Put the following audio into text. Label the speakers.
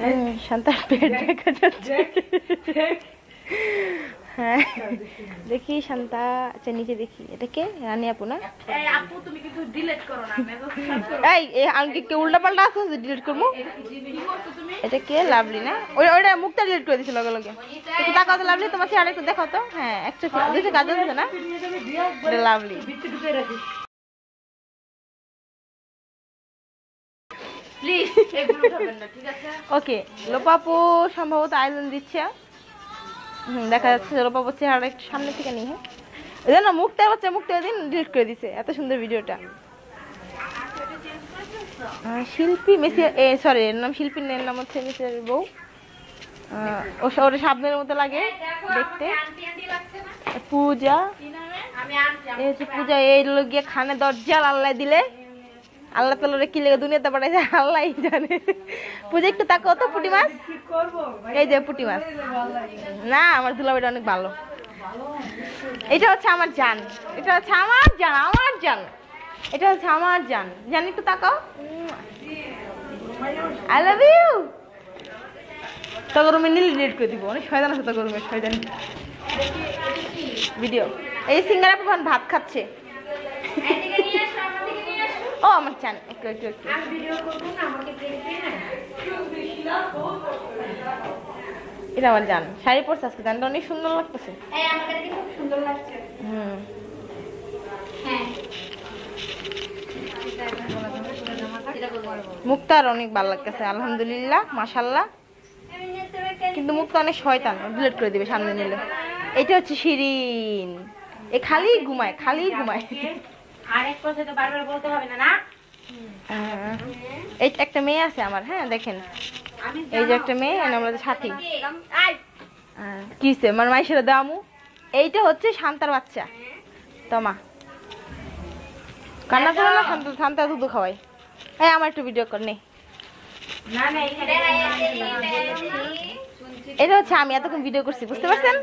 Speaker 1: হুম, শান্তার পেট দেখা যাচ্ছে। হ্যাঁ দেখি। শান্তা আচ্ছা নিচে দেখি। এটা কে? রানী আপু না?
Speaker 2: এই আপু তুমি কিন্তু ডিলিট করো না
Speaker 1: এই এই আমি কি উল্টা পাল্টা আছে ডিলিট করব? এটা কে? লাভলি না? ওই ওইটা মুখটা ডিলিট করে দিছিল লগে লগে। একটু তাকাও তো লাভলি তোমার চেহারা একটু দেখাও তো। হ্যাঁ একটা দুটো কাজ আছে না? এটা লাভলি।
Speaker 2: প্লিজ এগুলো উঠাবেন না ঠিক আছে?
Speaker 1: ওকে লোপাপু সম্ভবত আয়োজন দিচ্ছে। হুম দেখা যাচ্ছে লোপাপুর চেহারা একটু সামনে থেকে নিয়ে হ্যাঁ? জন্য মুখটা বাচ্চা মুখটা দিন ডিলিট করে দিছে এত সুন্দর ভিডিওটা। শিল্পী মেসি এ সরি এর নাম শিল্পীর এর নাম হচ্ছে মেসির বউ। ও ওর সাবনের মতো লাগে দেখতে।
Speaker 2: না?
Speaker 1: পূজা। পূজা এই লোক গিয়ে খানে দরজা আল্লাহ দিলে। আল্লাহ তালারে কি লেগে দুনিয়াতে পাঠাইছে আল্লাহ জানে। পুজো, একটু তাকাও তো, পুটি মাছ। এই যে পুটি মাছ। না, আমার দুলাবাইটা অনেক ভালো। এটা হচ্ছে আমার জান। এটা হচ্ছে আমার জান আমার জান। এটা হচ্ছে আমার জান। জান, একটু তাকাও। আই লাভ ইউ তখন রুমে নীল ডিলিট করে দিব। অনেক শয়তান আছে তখন রুমে শয়তান। ভিডিও এই সিঙ্গারা ভাত খাচ্ছে
Speaker 2: এদিকে নিয়ে আসো আমার দিকে নিয়ে আসো
Speaker 1: ও আমার চান।
Speaker 2: না আমাকে প্লিজ না
Speaker 1: এটা আমার জান। শাড়ি পরছে আজকে জানটা অনেক সুন্দর লাগতেছে।
Speaker 2: এই আমাকে দেখে খুব সুন্দর লাগছে।
Speaker 1: হুম।
Speaker 2: হ্যাঁ।
Speaker 1: মুক্তার অনেক ভালো লাগতেছে আলহামদুলিল্লাহ মাশাল্লাহ কিন্তু মুক্তা অনেক শয়তান ডিলিট করে দিবে সামনে নিলে। এটা হচ্ছে শিরিন। এ খালি ঘুমায় খালি ঘুমায়।
Speaker 2: আরেক কথা তো বারবার বলতে হবে না না?
Speaker 1: এই একটা মেয়ে আছে আমার হ্যাঁ দেখেন। এই যে একটা মেয়ে আমরা সাথী। কিসে আমার মাইশের দামু এইটা হচ্ছে শান্তার বাচ্চা। তোমা কান্না করে না শান্ত শান্তা দুধ খাওয়াই। এই আমার একটু ভিডিও কর নে। এটা হচ্ছে আমি এতক্ষণ ভিডিও করছি বুঝতে পারছেন?